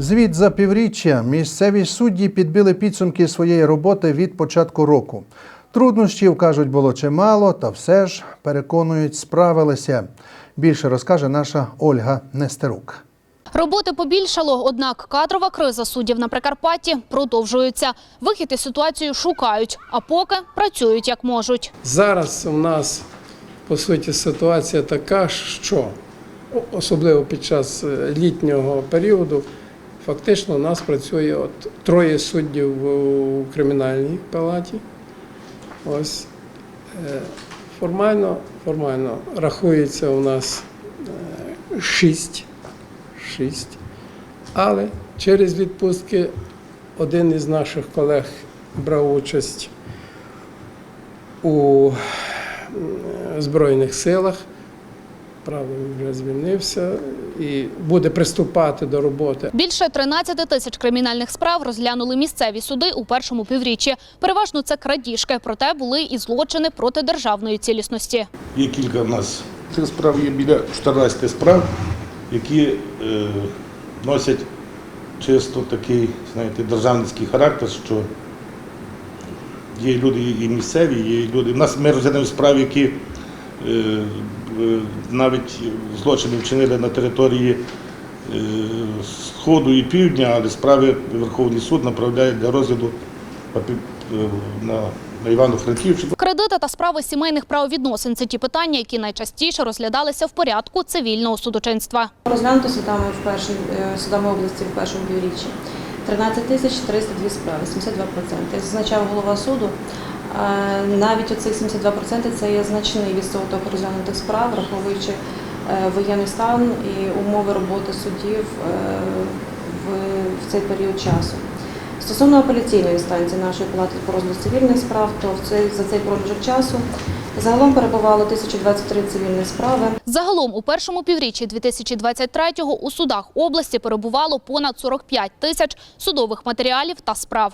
Звіт за півріччя місцеві судді підбили підсумки своєї роботи від початку року. Труднощів кажуть було чимало, та все ж переконують, справилися. Більше розкаже наша Ольга Нестерук. Роботи побільшало, однак кадрова криза суддів на Прикарпатті продовжується. Вихід із ситуації шукають, а поки працюють як можуть. Зараз у нас по суті ситуація така, що особливо під час е, літнього періоду, фактично у нас працює от троє суддів у кримінальній палаті. Ось е, формально, формально рахується у нас е, шість. шість. Але через відпустки один із наших колег брав участь у е, Збройних силах. Правда, він вже звільнився і буде приступати до роботи. Більше 13 тисяч кримінальних справ розглянули місцеві суди у першому півріччі. Переважно це крадіжки, проте були і злочини проти державної цілісності. Є кілька в нас цих справ, є біля 14 справ, які е, носять чисто такий, знаєте, державницький характер, що є люди і місцеві, є люди. У нас ми розглядаємо справи, які е, навіть злочини вчинили на території е, Сходу і Півдня, але справи Верховний суд направляє для розгляду е, на, на Івано-Франківщину. Кредити та справи сімейних правовідносин – це ті питання, які найчастіше розглядалися в порядку цивільного судочинства. Розглянуто судами в першій е, судами області в першому півріччі 13 тисяч 302 справи, 72%. Як зазначав голова суду, е, навіть оцих 72% це є значний відсоток розглянутих справ, враховуючи е, воєнний стан і умови роботи суддів е, в цей період часу. Стосовно апеляційної інстанції нашої палати по розгляду цивільних справ, то в цей, за цей проміжок часу загалом перебувало 1023 цивільні справи. Загалом у першому півріччі 2023-го у судах області перебувало понад 45 тисяч судових матеріалів та справ.